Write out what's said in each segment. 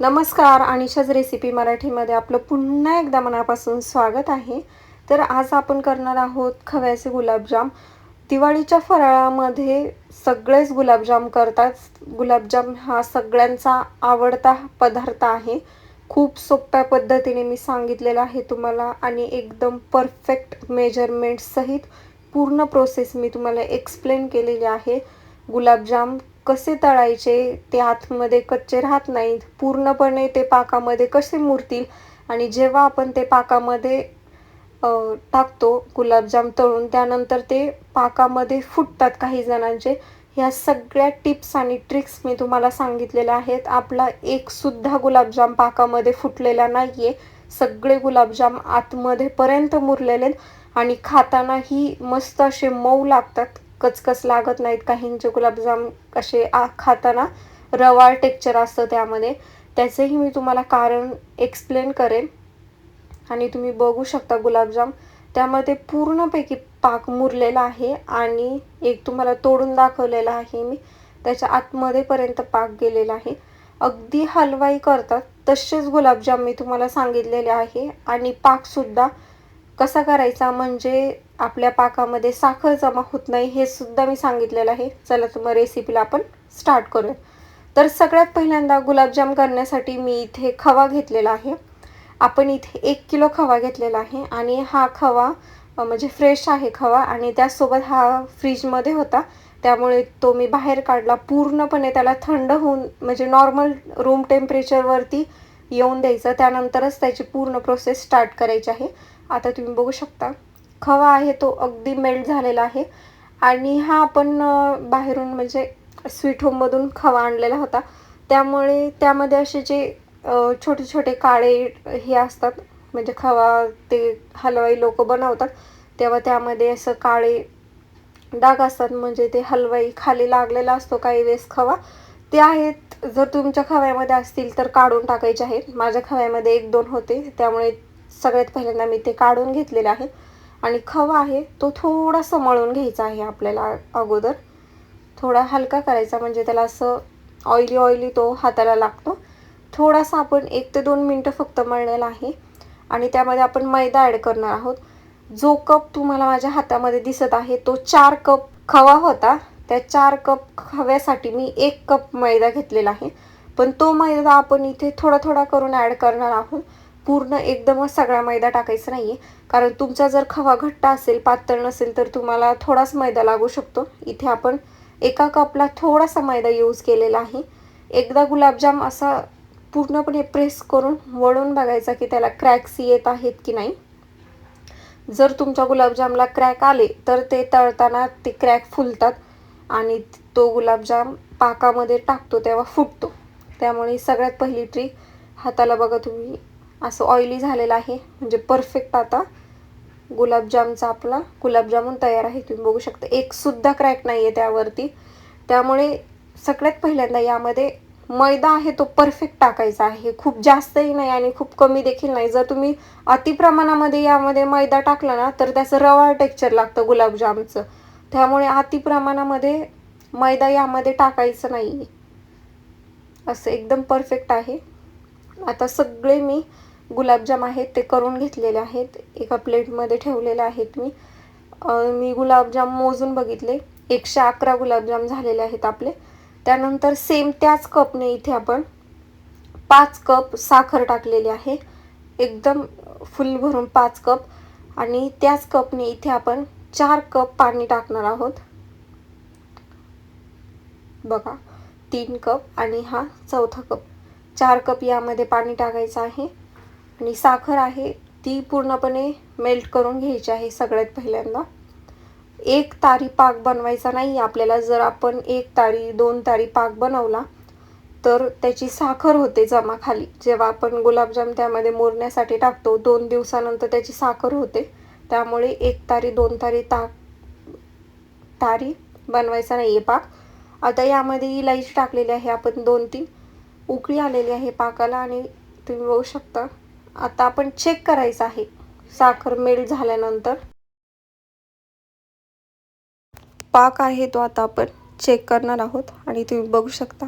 नमस्कार अनिशाच रेसिपी मराठीमध्ये आपलं पुन्हा एकदा मनापासून स्वागत आहे. तर आज आपण करणार आहोत खव्याचे गुलाबजाम. दिवाळीच्या फराळामध्ये सगळेच गुलाबजाम करतात. गुलाबजाम हा सगळ्यांचा आवडता पदार्थ आहे. खूप सोप्या पद्धतीने मी सांगितलेलं आहे तुम्हाला आणि एकदम परफेक्ट मेजरमेंटसहित पूर्ण प्रोसेस मी तुम्हाला एक्सप्लेन केलेली आहे. गुलाबजाम कसे तळायचे ते आतमध्ये कच्चे राहत नाहीत. पूर्णपणे ते पाकामध्ये कसे मुरतील आणि जेव्हा आपण ते पाकामध्ये टाकतो गुलाबजाम तळून त्यानंतर ते पाकामध्ये फुटतात काही जणांचे ह्या सगळ्या टिप्स आणि ट्रिक्स मी तुम्हाला सांगितलेल्या आहेत. आपला एकसुद्धा गुलाबजाम पाकामध्ये फुटलेला नाही आहे सगळे गुलाबजाम आतमध्ये पर्यंत मुरलेले आहेत आणि खातानाही मस्त असे मऊ लागतात. कचकच लागत नाहीत. काहींचे गुलाबजाम असे आ खाताना रवाळ टेक्चर असतं त्यामध्ये. त्याचंही मी तुम्हाला कारण एक्सप्लेन करेन. आणि तुम्ही बघू शकता गुलाबजाम. त्यामध्ये पूर्णपैकी पाक मुरलेला आहे आणि एक तुम्हाला तोडून दाखवलेला आहे मी. त्याच्या आतमध्येपर्यंत पाक गेलेला आहे. अगदी हलवाई करतात. तसेच गुलाबजाम मी तुम्हाला सांगितलेले आहे. आणि पाकसुद्धा कसा करायचा म्हणजे आपल्या पाकामध्ये साखर जमा होत नाही हे सुद्धा मी सांगितलेलं आहे. चला तर मग रेसिपीला आपण स्टार्ट करूया. तर सगळ्यात पहिल्यांदा गुलाबजाम करण्यासाठी मी इथे खवा घेतलेला आहे. आपण इथे एक किलो खवा घेतलेला आहे आणि हा खवा म्हणजे फ्रेश आहे खवा आणि त्यासोबत हा फ्रीजमध्ये होता. त्यामुळे तो मी बाहेर काढला. पूर्णपणे त्याला थंड होऊन म्हणजे नॉर्मल रूम टेम्परेचरवरती येऊन द्यायचं. त्यानंतरच त्याची पूर्ण प्रोसेस स्टार्ट करायची आहे. आता तुम्ही बघू शकता. खवा आहे तो अगदी मेल्ट झालेला आहे. आणि हा आपण बाहेरून म्हणजे स्वीट होममधून खवा आणलेला होता. त्यामुळे त्यामध्ये असे जे छोटे छोटे काळे हे असतात म्हणजे खवा ते हलवाई लोक बनवतात तेव्हा त्यामध्ये असं काळे डाग असतात म्हणजे ते हलवाई खाली लागलेला असतो काही वेळेस खवा. ते आहेत जर तुमच्या खव्यामध्ये असतील तर काढून टाकायचे आहेत. माझ्या खव्यामध्ये एक दोन होते त्यामुळे सगळ्यात पहिल्यांदा मी ते काढून घेतलेले आहेत आणि खवा आहे तो थोडासा मळून घ्यायचा आहे आपल्याला अगोदर. थोडा हलका करायचा म्हणजे त्याला असं ऑइली ऑइली तो हाताला लागतो. थोडासा आपण एक ते दोन मिनटं फक्त मळलेला आहे. आणि त्यामध्ये आपण मैदा ॲड करणार आहोत. जो कप तुम्हाला माझ्या हातामध्ये दिसत आहे तो चार कप खवा होता. त्या चार कप खव्यासाठी मी एक कप मैदा घेतलेला आहे. पण तो मैदा आपण इथे थोडा थोडा करून ॲड करणार आहोत. पूर्ण एकदमच सगळा मैदा टाकायचा नाही आहे कारण तुमचा जर खवा घट्ट असेल पातळ नसेल तर तुम्हाला थोडाच मैदा लागू शकतो. इथे आपण एका कपला थोडासा मैदा यूज केलेला आहे. एकदा गुलाबजाम असा पूर्णपणे प्रेस करून वळून बघायचा की त्याला क्रॅक्स येत आहेत की नाही. जर तुमच्या गुलाबजामला क्रॅक आले तर ते तळताना ते क्रॅक फुलतात आणि तो गुलाबजाम पाकामध्ये टाकतो तेव्हा फुटतो. त्यामुळे सगळ्यात पहिली ट्रिक हाताला बघा तुम्ही. असं ऑइली झालेलं आहे. म्हणजे परफेक्ट आता. गुलाबजामचा आपला गुलाबजामून तयार आहे. तुम्ही बघू शकता. एकसुद्धा क्रॅक नाही आहे त्यावरती. त्यामुळे सगळ्यात पहिल्यांदा यामध्ये मैदा आहे तो परफेक्ट टाकायचा आहे. खूप जास्तही नाही आणि खूप कमी देखील नाही. जर तुम्ही अतिप्रमाणामध्ये यामध्ये मैदा टाकला ना तर त्याचं रवाळ टेक्चर लागतं गुलाबजामचं. त्यामुळे अतिप्रमाणामध्ये मैदा यामध्ये टाकायचं नाही असं एकदम परफेक्ट आहे. आता सगळे मी गुलाबजाम आहेत ते करून घेतलेले आहेत. एका प्लेटमध्ये ठेवलेले आहेत मी. मी गुलाबजाम मोजून बघितले. एकशे अकरा गुलाबजाम झालेले आहेत आपले. त्यानंतर सेम त्याच कपने इथे आपण पाच कप साखर टाकलेली आहे. एकदम फुल भरून पाच कप. आणि त्याच कपने इथे आपण चार कप पाणी टाकणार आहोत. बघा तीन कप आणि हा चौथा कप. चार कप यामध्ये पाणी टाकायचं आहे. आणि साखर आहे ती पूर्णपणे मेल्ट करून घ्यायची आहे सगळ्यात पहिल्यांदा. एक तारी पाक बनवायचा नाही आपल्याला जर आपण एक तारी दोन तारी पाक बनवला तर त्याची साखर होते जमा खाली जेव्हा आपण गुलाबजाम त्यामध्ये मोरण्यासाठी टाकतो दोन दिवसानंतर त्याची साखर होते. त्यामुळे एक तारी दोन तारी ताक तारी बनवायचा नाही आहे पाक. आता यामध्ये इलायची टाकलेली आहे आपण दोन तीन उकळी आलेली आहे पाकाला आणि तुम्ही बघू शकता. आता आपण चेक करायचं आहे. साखर मेल्ट झाल्यानंतर. पाक आहे तो आता आपण चेक करणार आहोत आणि तुम्ही बघू शकता.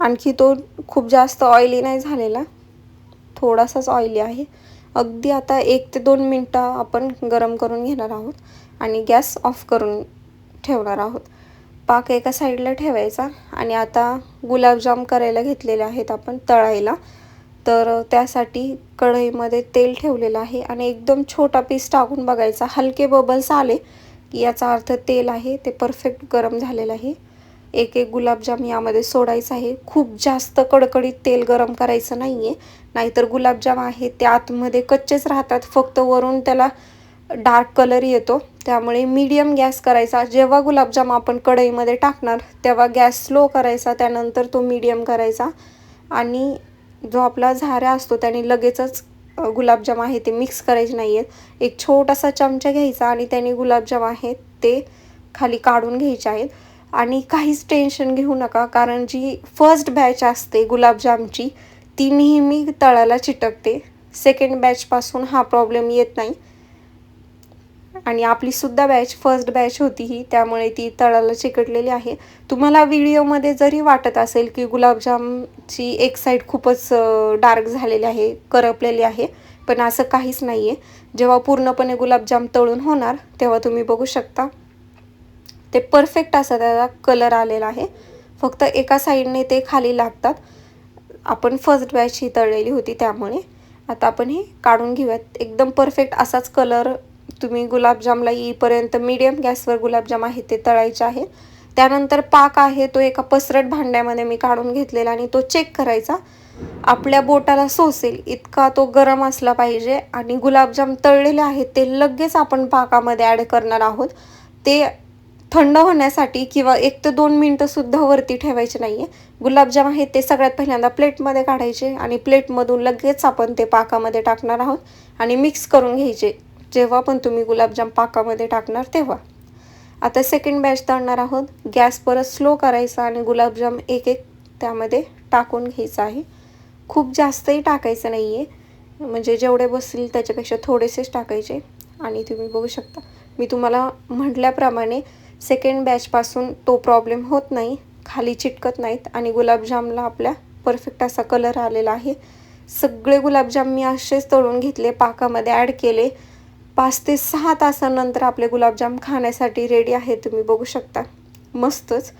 आणखी तो खूप जास्त ऑइली नाही झालेला. थोडासाच ऑइली आहे. अगदी आता एक ते दोन मिनटं आपण गरम करून घेणार आहोत आणि गॅस ऑफ करून ठेवणार आहोत. पाक एका साईडला ठेवायचा आणि आता गुलाबजाम करायला घेतलेले आहेत आपण तळायला. तर त्यासाठी कढईमध्ये तेल ठेवलेलं आहे आणि एकदम छोटा पीस टाकून बघायचा. हलके बबल्स आले की याचा अर्थ तेल आहे ते परफेक्ट गरम झालेलं आहे. एक एक गुलाबजाम यामध्ये सोडायचं आहे. खूप जास्त कडकडीत तेल गरम करायचं नाही आहे नाहीतर गुलाबजाम आहे ते आतमध्ये कच्चेच राहतात. फक्त वरून त्याला डार्क कलर येतो. त्यामुळे मीडियम गॅस करायचा. जेव्हा गुलाबजाम आपण कढईमध्ये टाकणार तेव्हा गॅस स्लो करायचा. त्यानंतर तो मीडियम करायचा. आणि जो आपला झाऱ्या असतो त्याने लगेचच गुलाबजाम आहे ते मिक्स करायचे नाही आहेत एक छोटासा चमचा घ्यायचा आणि त्याने गुलाबजाम आहेत ते खाली काढून घ्यायचे आहेत. आणि काहीच टेन्शन घेऊ नका कारण जी फर्स्ट बॅच असते गुलाबजामची ती नेहमी तळाला चिटकते. सेकंड बॅचपासून हा प्रॉब्लेम येत नाही. आणि आपली सुद्धा बॅच फर्स्ट बॅच होती ही त्यामुळे ती तळाला चिकटलेली आहे. तुम्हाला व्हिडिओमध्ये जरी वाटत असेल की गुलाबजामची एक साईड खूपच डार्क झालेली आहे करपलेली आहे पण असं काहीच नाही आहे जेव्हा पूर्णपणे गुलाबजाम तळून होणार तेव्हा तुम्ही बघू शकता. ते परफेक्ट असा त्याचा कलर आलेला आहे. फक्त एका साईडने ते खाली लागतात. आपण फर्स्ट बॅच ही तळलेली होती त्यामुळे. आता आपण हे काढून घेऊयात. एकदम परफेक्ट असाच कलर तुम्ही गुलाबजामला येईपर्यंत मीडियम गॅसवर गुलाबजाम आहे ते तळायचे आहे. त्यानंतर पाक आहे तो एका पसरट भांड्यामध्ये मी काढून घेतलेला आणि तो चेक करायचा. आपल्या बोटाला सोसेल इतका तो गरम असला पाहिजे आणि गुलाबजाम तळलेले आहेत ते लगेच आपण पाकामध्ये ॲड करणार आहोत. ते थंड होण्यासाठी किंवा एक ते दोन मिनटंसुद्धा वरती ठेवायचे नाही आहे गुलाबजाम आहेत ते सगळ्यात पहिल्यांदा प्लेटमध्ये काढायचे आणि प्लेटमधून लगेच आपण ते पाकामध्ये टाकणार आहोत आणि मिक्स करून घ्यायचे. जेव्हा पण तुम्ही गुलाबजाम पाकामध्ये टाकणार तेव्हा. आता सेकंड बॅच तळणार आहोत. गॅस परत स्लो करायचा आणि गुलाबजाम एक एक त्यामध्ये टाकून घ्यायचं आहे. खूप जास्तही टाकायचं नाही आहे म्हणजे जेवढे बसतील त्याच्यापेक्षा थोडेसेच टाकायचे. आणि तुम्ही बघू शकता. मी तुम्हाला म्हटल्याप्रमाणे सेकंड बॅचपासून तो प्रॉब्लेम होत नाही. खाली चिटकत नाहीत. आणि गुलाबजामला आपल्या परफेक्ट असा कलर आलेला आहे. सगळे गुलाबजाम मी असेच तळून घेतले. पाकामध्ये ॲड केले. पाच ते सहा तासानंतर आपले गुलाबजाम खाण्यासाठी रेडी आहेत तुम्ही बघू शकता. मस्तच.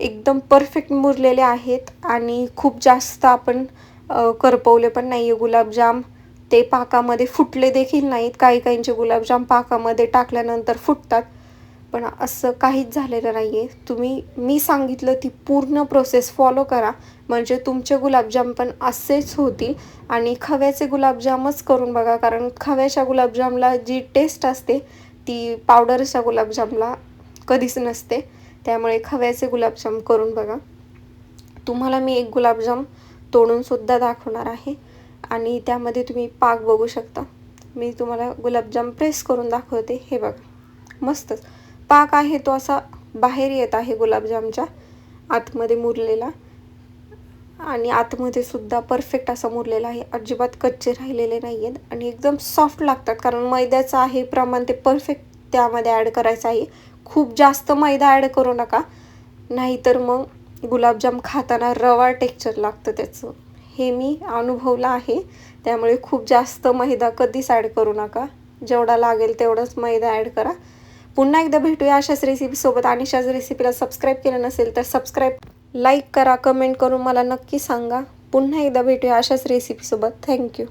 एकदम परफेक्ट मुरलेले आहेत आणि खूप जास्त आपण करपवले पण नाही आहे गुलाबजाम. ते पाकामध्ये फुटले देखील नाहीत. काही काहींचे गुलाबजाम पाकामध्ये टाकल्यानंतर फुटतात. पण असं काहीच झालेलं नाही आहे तुम्ही मी सांगितलं ती पूर्ण प्रोसेस फॉलो करा. म्हणजे तुमचे गुलाबजाम पण असेच होतील आणि खव्याचे गुलाबजामच करून बघा. कारण खव्याच्या गुलाबजामला जी टेस्ट असते ती पावडरच्या गुलाबजामला कधीच नसते. त्यामुळे खव्याचे गुलाबजाम करून बघा. तुम्हाला मी एक गुलाबजाम तोडूनसुद्धा दाखवणार आहे. आणि त्यामध्ये तुम्ही पाक बघू शकता. मी तुम्हाला गुलाबजाम प्रेस करून दाखवते. हे बघा. मस्तच. पाक आहे तो असा बाहेर येत आहे गुलाबजामच्या आतमध्ये मुरलेला. आणि आतमध्ये सुद्धा परफेक्ट असा मुरलेला आहे. अजिबात कच्चे राहिलेले नाही आहेत आणि एकदम सॉफ्ट लागतात. कारण मैद्याचं आहे प्रमाण ते परफेक्ट त्यामध्ये ॲड करायचं आहे. खूप जास्त मैदा ॲड करू नका. नाहीतर मग गुलाबजाम खाताना रवा टेक्चर लागतं त्याचं. हे मी अनुभवलं आहे. त्यामुळे खूप जास्त मैदा कधीच ॲड करू नका. जेवढा लागेल तेवढाच मैदा ॲड करा. पुन्हा एकदा भेटूया अशाच रेसिपीसोबत आणि अशाच रेसिपीला सबस्क्राईब केलं नसेल तर सबस्क्राईब लाईक करा कमेंट करून मला नक्की सांगा. पुन्हा एकदा भेटूया अशाच रेसिपीसोबत थँक्यू